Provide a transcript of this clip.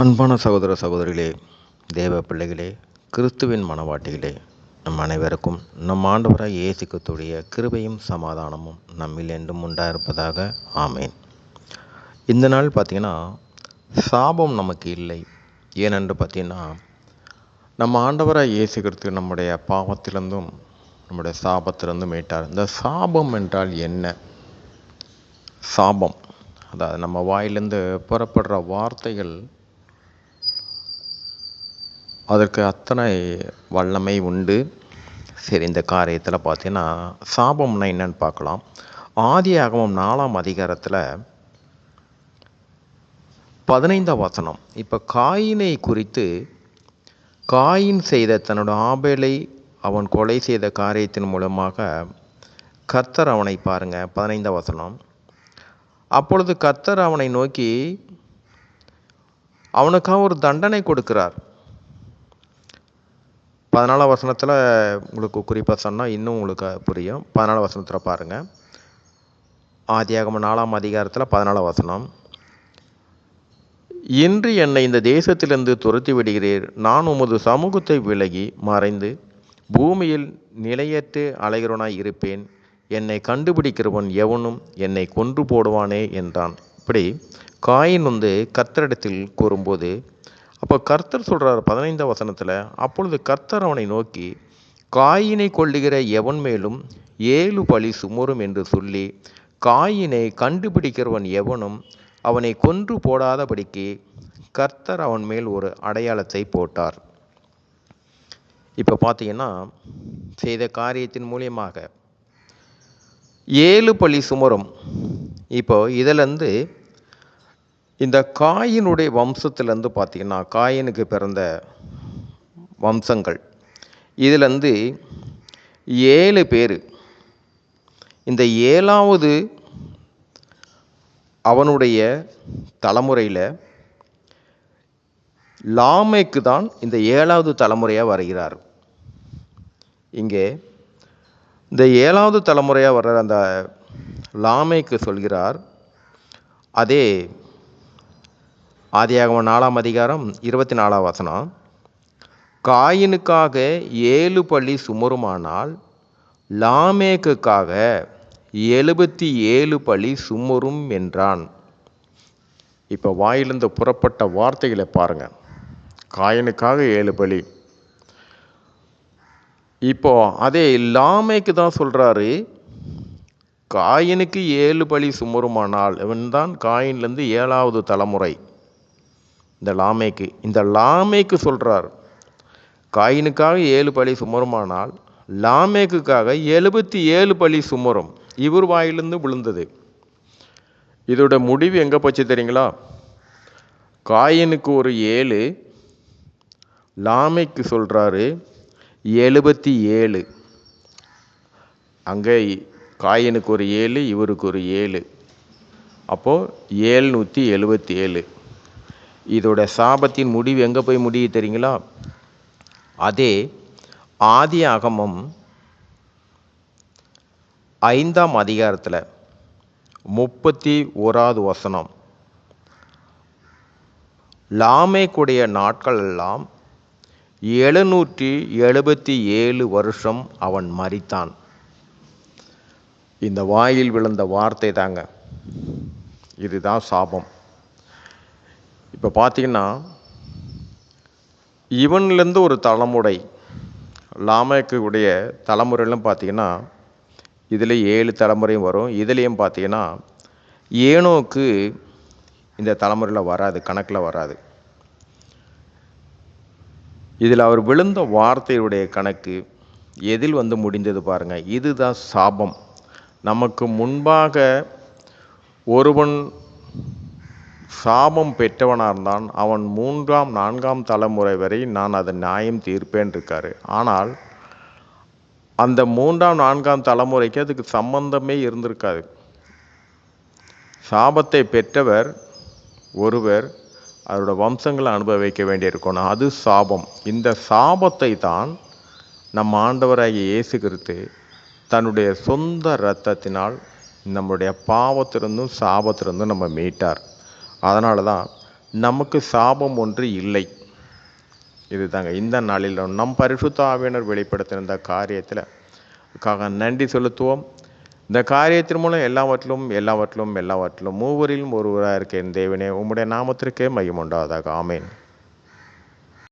அன்பான சகோதர சகோதரிகளே தேவ பிள்ளைகளே கிறிஸ்துவின் மனவாட்டிகளே நம் அனைவருக்கும் நம் ஆண்டவராக இயேசுக்கத்துடைய கிருபையும் சமாதானமும் நம்மில் என்றும் உண்டாயிருப்பதாக ஆமேன். இந்த நாள் பார்த்திங்கன்னா சாபம் நமக்கு இல்லை. ஏனென்று பார்த்தீங்கன்னா நம்ம ஆண்டவராக இயேசு நம்முடைய பாவத்திலிருந்தும் நம்முடைய சாபத்திலிருந்தும் மீட்டார். இந்த சாபம் என்றால் என்ன? சாபம். அதாவது நம்ம வாயிலிருந்து புறப்படுற வார்த்தைகள் அதற்கு அத்தனை வல்லமை உண்டு. சரி இந்த காரியத்தில் பார்த்தீங்கன்னா சாபம்னா என்னன்னு பார்க்கலாம். ஆதி ஆகமம் நாலாம் அதிகாரத்தில் பதினைந்தாம் வசனம். இப்போ காயினை குறித்து காயின் செய்த தன்னோட ஆபேலை அவன் கொலை செய்த காரியத்தின் மூலமாக கர்த்தர் அவனை பாருங்கள் பதினைந்தாம் வசனம். அப்பொழுது கர்த்தர் அவனை நோக்கி அவனுக்காக ஒரு தண்டனை கொடுக்கிறார். பதினாலாம் வசனத்தில் உங்களுக்கு குறிப்பாக சொன்னால் இன்னும் உங்களுக்கு புரியும். பதினாலாம் வசனத்தில் பாருங்கள் ஆதியாகம நாலாம் அதிகாரத்தில் பதினாலாம் வசனம். இன்று என்னை இந்த தேசத்திலிருந்து துரத்தி விடுகிறீர். நான் உமது சமூகத்தை விலகி மறைந்து பூமியில் நிலையற்று அலைகிறவனாய் இருப்பேன். என்னை கண்டுபிடிக்கிறவன் எவனும் என்னை கொன்று போடுவானே என்றான். இப்படி காயின் வந்து கர்த்தரிடத்தில் கூறும்போது அப்போ கர்த்தர் சொல்கிறார் பதினைந்தாம் வசனத்தில் அப்பொழுது கர்த்தர் அவனை நோக்கி காயினை கொள்ளுகிற எவன் மேலும் ஏழு பழி சுமரும் என்று சொல்லி காயினை கண்டுபிடிக்கிறவன் எவனும் அவனை கொன்று போடாதபடிக்கு கர்த்தர் அவன் மேல் ஒரு அடையாளத்தை போட்டார். இப்போ பார்த்தீங்கன்னா செய்த காரியத்தின் மூலியமாக ஏழு பழி சுமரும். இப்போ இதிலேருந்து இந்த காயினுடைய வம்சத்துலேருந்து பார்த்தீங்கன்னா காயினுக்கு பிறந்த வம்சங்கள். இதுலேருந்து ஏழு பேர். இந்த ஏழாவது அவனுடைய தலைமுறையில் லாமேக்கு தான் இந்த ஏழாவது தலைமுறையாக வருகிறார். இங்கே இந்த ஏழாவது தலைமுறையாக வர்ற அந்த லாமேக்கு சொல்கிறார் அதே ஆதியாகம நாலாம் அதிகாரம் இருபத்தி நாலாம் வசனம். காயினுக்காக ஏழு பள்ளி சுமருமானால் லாமேக்குக்காக எழுபத்தி ஏழு பழி சுமரும் என்றான். இப்போ வாயிலிருந்து புறப்பட்ட வார்த்தைகளை பாருங்கள் காயனுக்காக ஏழு பலி இப்போ அதே லாமேக்கு தான் சொல்கிறாரு காயினுக்கு ஏழு பலி சுமருமானால் இவன் தான் காயின்லேருந்து ஏழாவது தலைமுறை. இந்த லாமேக்கு இந்த லாமேக்கு சொல்கிறார் காயினுக்காக ஏழு பழி சுமருமானால் லாமேக்குக்காக எழுபத்தி ஏழு பழி சுமரும். இவர் வாயிலிருந்து விழுந்தது. இதோட முடிவு எங்கே போச்சு தெரியுங்களா? காயினுக்கு ஒரு ஏழு லாமைக்கு சொல்கிறாரு எழுபத்தி ஏழு அங்கே காயனுக்கு ஒரு ஏழு இவருக்கு ஒரு ஏழு. அப்போது ஏழ்நூற்றி எழுபத்தி ஏழு இதோட சாபத்தின் முடிவு எங்கே போய் முடியுது தெரியுங்களா? அதே ஆதி அகமம் ஐந்தாம் அதிகாரத்தில் முப்பத்தி ஓராவது வசனம். லாமேக்குடைய நாட்கள் எல்லாம் எழுநூற்றி எழுபத்தி ஏழு வருஷம் அவன் மறித்தான் இந்த வாயில் விழுந்த வார்த்தை தாங்க. இதுதான் சாபம். இப்போ பார்த்தீங்கன்னா இவன்லேருந்து ஒரு தலைமுறை லாமேக்குடைய தலைமுறையிலும் பார்த்தீங்கன்னா இதில் ஏழு தலைமுறையும் வரும். இதுலேயும் பார்த்தீங்கன்னா ஏனோக்கு இந்த தலைமுறையில் வராது கணக்கில் வராது. இதில் அவர் விழுந்த வார்த்தையுடைய கணக்கு எதில் வந்து முடிந்தது பாருங்கள் இதுதான் சாபம். நமக்கு முன்பாக ஒருவன் சாபம் பெற்றவனாக இருந்தான் அவன் மூன்றாம் நான்காம் தலைமுறை வரை நான் அதை நியாயம் தீர்ப்பேன் இருக்காரு ஆனால் அந்த மூன்றாம் நான்காம் தலைமுறைக்கு அதுக்கு சம்பந்தமே இருந்திருக்காது. சாபத்தை பெற்றவர் ஒருவர் அவரோட வம்சங்களை அனுபவிக்க வேண்டியிருக்கணும். அது சாபம். இந்த சாபத்தை தான் நம் ஆண்டவராகிய இயேசு கிறிஸ்து தன்னுடைய சொந்த இரத்தத்தினால் நம்முடைய பாவத்திலிருந்தும் சாபத்திலிருந்தும் நம்ம மீட்டார். அதனால தான் நமக்கு சாபம் ஒன்று இல்லை. இதுதாங்க. இந்த நாளில் நம் பரிசுத்த ஆவியினர் வெளிப்படுத்தின இந்த காரியத்தில் காக நன்றி செலுத்துவோம். இந்த காரியத்தின் மூலம் எல்லாவற்றிலும் எல்லாவற்றிலும் எல்லாவற்றிலும் மூவரிலும் ஒருவராக இருக்கேன் தேவனே உம்முடைய நாமத்திற்கே மையம் உண்டாவதாக. ஆமேன்.